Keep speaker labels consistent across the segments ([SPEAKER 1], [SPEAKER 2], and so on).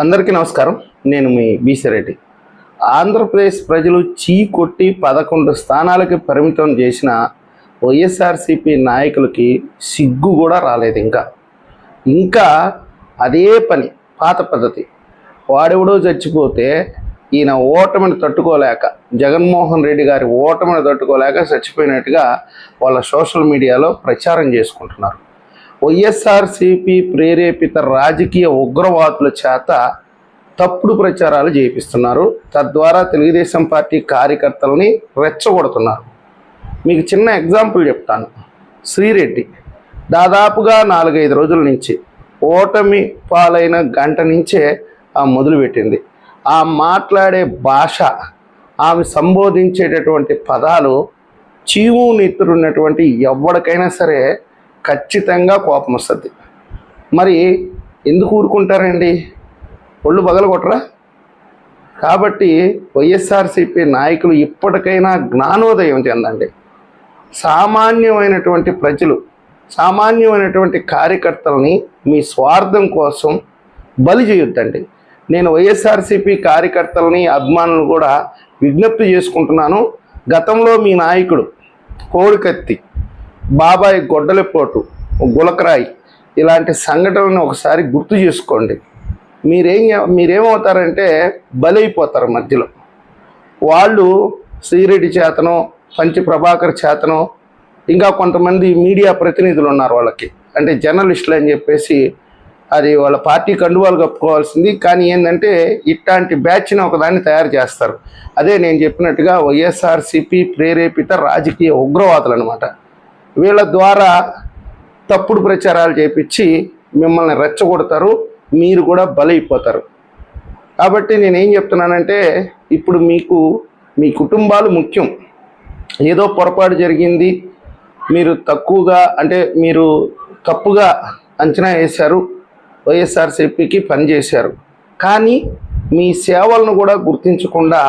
[SPEAKER 1] అందరికీ నమస్కారం. నేను మీ బీసిరెడ్డి ఆంధ్రప్రదేశ్ ప్రజలు చీ కొట్టి పదకొండు స్థానాలకి పరిమితం చేసిన వైఎస్ఆర్సీపీ నాయకులకి సిగ్గు కూడా రాలేదు ఇంకా. ఇంకా అదే పని పాత పద్ధతి. వాడెవడో చచ్చిపోతే ఈయన ఓటమిని తట్టుకోలేక జగన్మోహన్ రెడ్డి గారి ఓటమిని తట్టుకోలేక చచ్చిపోయినట్టుగా వాళ్ళ సోషల్ మీడియాలో ప్రచారం చేసుకుంటున్నారు. వైఎస్ఆర్సీపీ ప్రేరేపిత రాజకీయ ఉగ్రవాదుల చేత తప్పుడు ప్రచారాలు చేపిస్తున్నారు. తద్వారా తెలుగుదేశం పార్టీ కార్యకర్తలని రెచ్చగొడుతున్నారు. మీకు చిన్న ఎగ్జాంపుల్ చెప్తాను. శ్రీరెడ్డి దాదాపుగా నాలుగైదు రోజుల నుంచి ఓటమి పాలైన గంట నుంచే ఆ మొదలుపెట్టింది ఆ మాట్లాడే భాష ఆమె సంబోధించేటటువంటి పదాలు చీము నెత్తురున్నటువంటి ఎవరికైనా సరే ఖచ్చితంగా కోపం వస్తుంది. మరి ఎందుకు ఊరుకుంటారండి? ఒళ్ళు పగలగొట్టరా? కాబట్టి వైఎస్ఆర్సీపీ నాయకులు ఇప్పటికైనా జ్ఞానోదయం చెందండి. సామాన్యమైనటువంటి ప్రజలు సామాన్యమైనటువంటి కార్యకర్తలని మీ స్వార్థం కోసం బలి చేయొద్దండి. నేను వైఎస్ఆర్సీపీ కార్యకర్తలని అభిమానులు కూడా విజ్ఞప్తి చేసుకుంటున్నాను. గతంలో మీ నాయకుడు కోడికత్తి బాబాయ్ గొడ్డలిపోటు గులకరాయి. ఇలాంటి సంఘటనలను ఒకసారి గుర్తు చేసుకోండి. మీరేం మీరేమవుతారంటే బలైపోతారు మధ్యలో. వాళ్ళు శ్రీరెడ్డి చేతనో పంచి ప్రభాకర్ చేతనో ఇంకా కొంతమంది మీడియా ప్రతినిధులు ఉన్నారు వాళ్ళకి. అంటే జర్నలిస్టులు అని చెప్పేసి అది వాళ్ళ పార్టీ కండువాలు కప్పుకోవాల్సింది. కానీ ఏంటంటే ఇట్లాంటి బ్యాచ్ని ఒకదాన్ని తయారు చేస్తారు. అదే నేను చెప్పినట్టుగా వైఎస్ఆర్సిపి ప్రేరేపిత రాజకీయ ఉగ్రవాదులు అనమాట వీళ్ళ ద్వారా తప్పుడు ప్రచారాలు చేపించి మిమ్మల్ని రెచ్చగొడతారు మీరు కూడా బలైపోతారు. కాబట్టి నేనేం చెప్తున్నానంటే ఇప్పుడు మీకు మీ కుటుంబాలు ముఖ్యం. ఏదో పొరపాటు జరిగింది మీరు తక్కువగా అంటే మీరు తప్పుగా అంచనా వేశారు వైఎస్ఆర్సీపీకి పనిచేశారు కానీ మీ సేవలను కూడా గుర్తించకుండా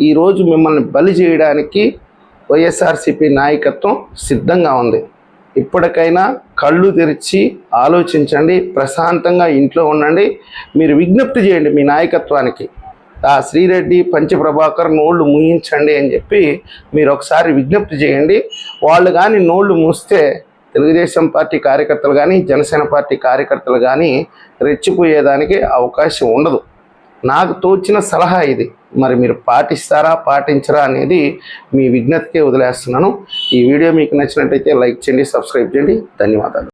[SPEAKER 1] ఈరోజు మిమ్మల్ని బలి చేయడానికి వైఎస్ఆర్సీపీ నాయకత్వం సిద్ధంగా ఉంది. ఇప్పటికైనా కళ్ళు తెరిచి ఆలోచించండి ప్రశాంతంగా ఇంట్లో ఉండండి. మీరు విజ్ఞప్తి చేయండి మీ నాయకత్వానికి. ఆ శ్రీరెడ్డి పంచప్రభాకర్ నోళ్ళు ముయించండి అని చెప్పి మీరు ఒకసారి విజ్ఞప్తి చేయండి. వాళ్ళు కానీ నోళ్ళు మూస్తే తెలుగుదేశం పార్టీ కార్యకర్తలు కానీ జనసేన పార్టీ కార్యకర్తలు కానీ రెచ్చిపోయేదానికి అవకాశం ఉండదు. నాకు తోచిన సలహా ఇది. మరి మీరు పాటిస్తారా పాటించరా అనేది మీ విజ్ఞతకే వదిలేస్తున్నాను. ఈ వీడియో మీకు నచ్చినట్టయితే లైక్ చేయండి సబ్స్క్రైబ్ చేయండి. ధన్యవాదాలు.